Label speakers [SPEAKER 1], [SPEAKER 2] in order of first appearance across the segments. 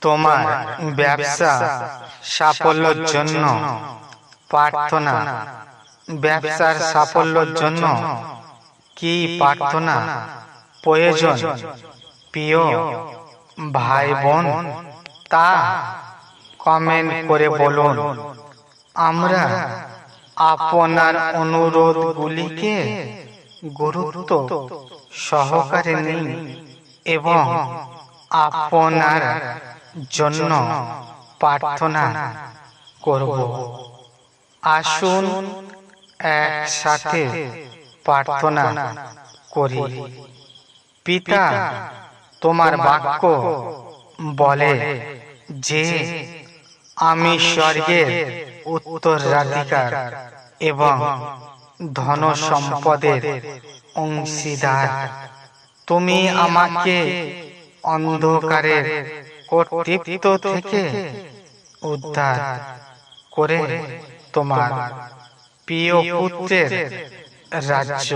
[SPEAKER 1] তোমার ব্যবসা সাফল্যের জন্য প্রার্থনা। ব্যবসার সাফল্যের জন্য কি প্রার্থনা? প্রয়োজন, প্রিয় ভাই বোন তা কমেন্ট করে বলুন। আমরা আপনার অনুরোধগুলিকে গুরুত্ব সহকারে নিই এবং আপনার জন্য প্রার্থনা করব। আসুন একসাথে প্রার্থনা করি। পিতা, তোমার বাক্য বলে যে, আমি স্বর্গের উত্তরাধিকার এবং ধন সম্পদের অংশীদার। তুমি আমাকে অন্ধকারের কর্তৃত্ব থেকে উদ্ধার করে তোমার প্রিয় পুত্রের রাজ্য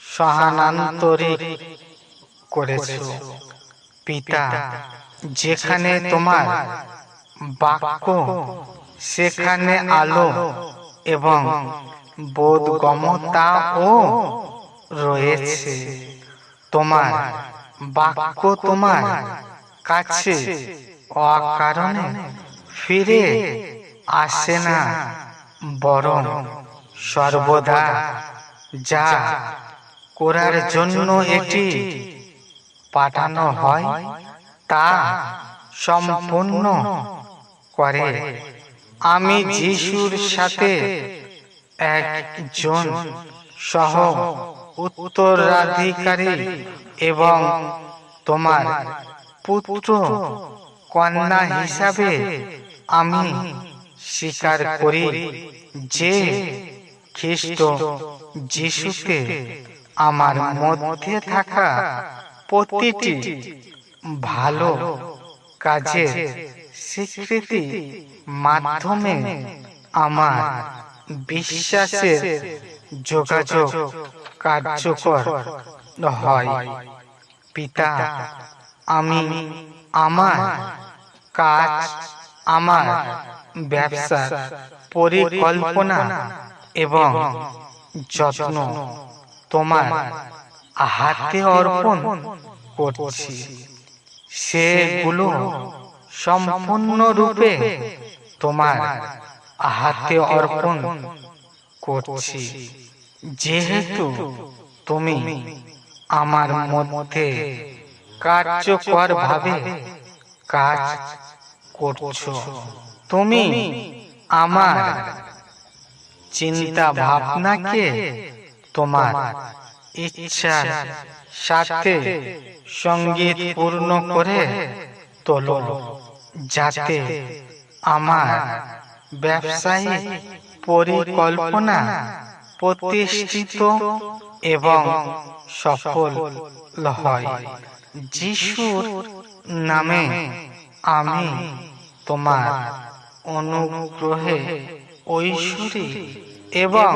[SPEAKER 1] সহানান্তরিক করেছ। পিতা, যেখানে তোমার বাক্য, সেখানে আলো এবং বোধগমতাও রয়েছে। তোমার বাক্য তোমার কাছে অকারণে ফিরে আসে না। বরং সর্বদা যা করার জন্য এটি পাঠানো হয় তা সম্পূর্ণ করে। আমি যিশুর সাথে একজন সহ উত্তরাধিকারী এবং তোমার পুত্র, কন্যা হিসাবে আমি স্বীকার করি যে খ্রিস্ট যিশুকে আমার মধ্যে থাকা প্রতিটি ভালো কাজের স্বীকৃতি মাধ্যমে আমার বিশ্বাসের যোগাযোগ কার্যকর হয়। পিতা আমি আমার কাজ আমার ব্যবসার পরিকল্পনা এবং যত্ন তোমার হাতে অর্পণ করছি। সেগুলো সম্পূর্ণরূপে তোমার হাতে অর্পণ করছি। যেহেতু তুমি আমার মধ্যে কার্যকর ভাবে কাজ করছ। তুমি আমার চিন্তা ভাবনাকে তোমার ইচ্ছার সাথে সংগীত পূর্ণ করে তোলো, যাতে আমার ব্যবসায়িক পরিকল্পনা প্রতিষ্ঠিত এবং সফল হয়। যিশুর নামে আমি তোমার অনুগ্রহে ঐশ্বরী এবং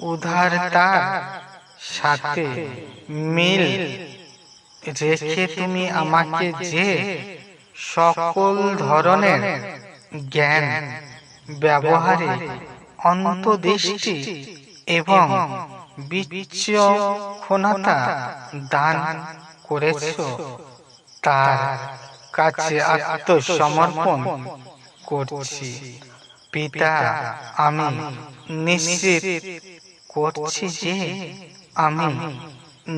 [SPEAKER 1] উদারতার সাথে মিল রেখে তুমি আমাকে যে সকল ধরনের জ্ঞান, ব্যবহারে অন্তদৃষ্টি এবং বিচক্ষণতা দান করেছ? তার কাছে আত্মসমর্পণ করছি। পিতা আমি নিশ্চিত করছি যে আমি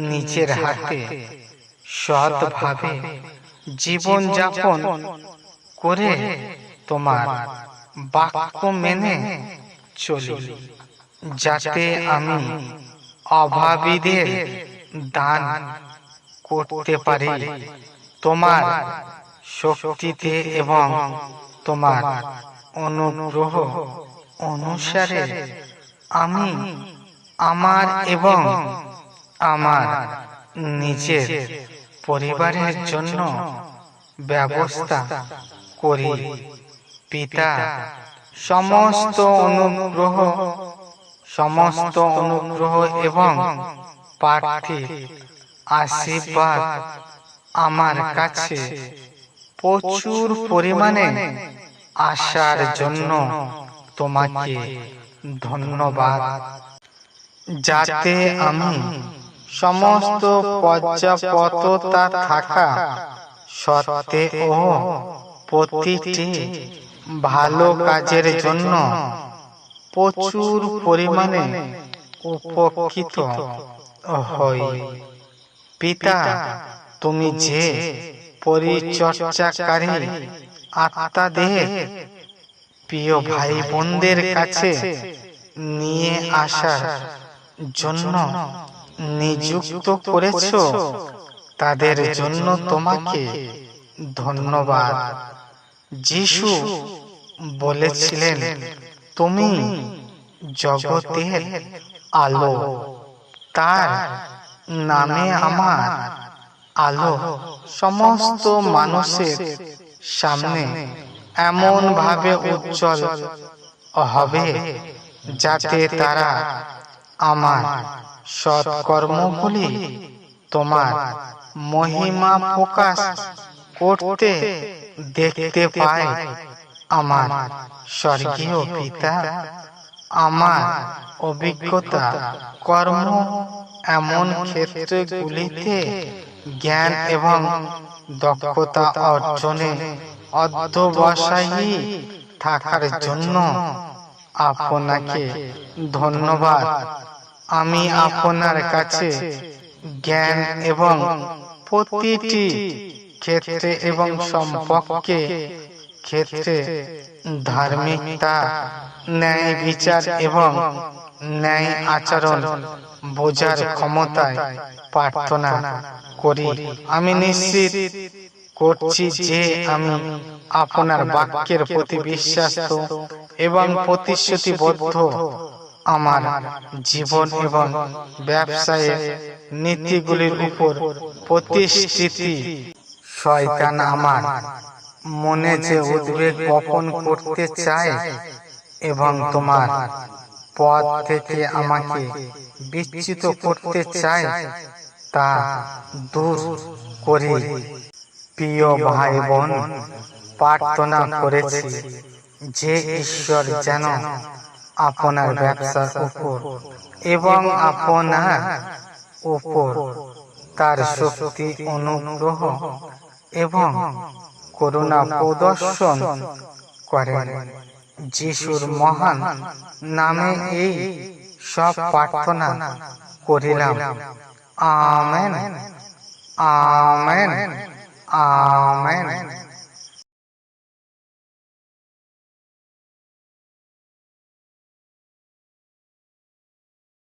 [SPEAKER 1] নিজের হাতে সৎভাবে জীবন যাপন করে তোমার বাক্য মেনে চলি। যাতে আমি অভাবীদের দান করতে পারি। তোমার শক্তিতে এবং তোমার অনুগ্রহ অনুসারে আমি আমার এবং আমার নিজের পরিবারের জন্য ব্যবস্থা করি। পিতা সমস্ত অনুগ্রহ সমস্ত অনুগ্রহ এবং প্রার্থী আশীর্বাদ আমার কাছে প্রচুর পরিমাণে আসার জন্য তোমাকে ধন্যবাদ। যাতে আমি সমস্ত পর্যাপ্ততা থাকা সত্ত্বেও প্রতিটি ভালো কাজের জন্য প্রচুর পরিমাণে উপকৃত হই। পিতা, তুমি যে পরিচর্যাকারী আত্মাদের প্রিয় ভাই বোনদের কাছে নিয়ে আসার জন্য নিযুক্ত করেছ, তাদের জন্য তোমাকে ধন্যবাদ। যিশু বলেছিলেন, তুমি জগতের আলো, তার নামে আমার আলো, সমস্ত মানুষের সামনে এমন ভাবে উজ্জ্বল হবে যাতে তারা আমার সৎকর্মগুলি তোমার মহিমা প্রকাশ করতে দেখতে পায়। আমার স্বর্গীয় পিতা, আমার অভিজ্ঞতা, কর্ম এমন ক্ষেত্রগুলিতে জ্ঞান এবং দক্ষতা অর্জনে অধ্যবসায়ী থাকার জন্য আপনাকে ধন্যবাদ। আমি আপনার কাছে জ্ঞান এবং প্রতিটি ক্ষেত্রে এবং সম্পর্কে ক্ষেত্রে ধার্মিকতা, ন্যায় বিচার এবং ন্যায় আচরণ বোঝার ক্ষমতায় প্রার্থনা করি। আমি নিশ্চিত করছি যে আমি আপনার বাক্যের প্রতি বিশ্বাস এবং প্রতিশ্রুতিবদ্ধ আমার জীবন এবং ব্যবসায়ে নীতিগুলির উপর প্রতিশ্রুতি শয়তান আমার মনে যে উদ্বেগ বপন করতে চায় এবং তোমার পথ থেকে আমাকে বিচ্যুত করতে চায় তা দূর করে প্রিয় ভাই বোন প্রার্থনা করেছি যে ঈশ্বর যেন আপনার ব্যবসার উপর এবং আপনার উপর তার শক্তি অনুগ্রহ এবং করুণা প্রদর্শন করেন। যিশুর মহান নামে এই সব প্রার্থনা করিলাম। আমেন। আমেন। আমেন।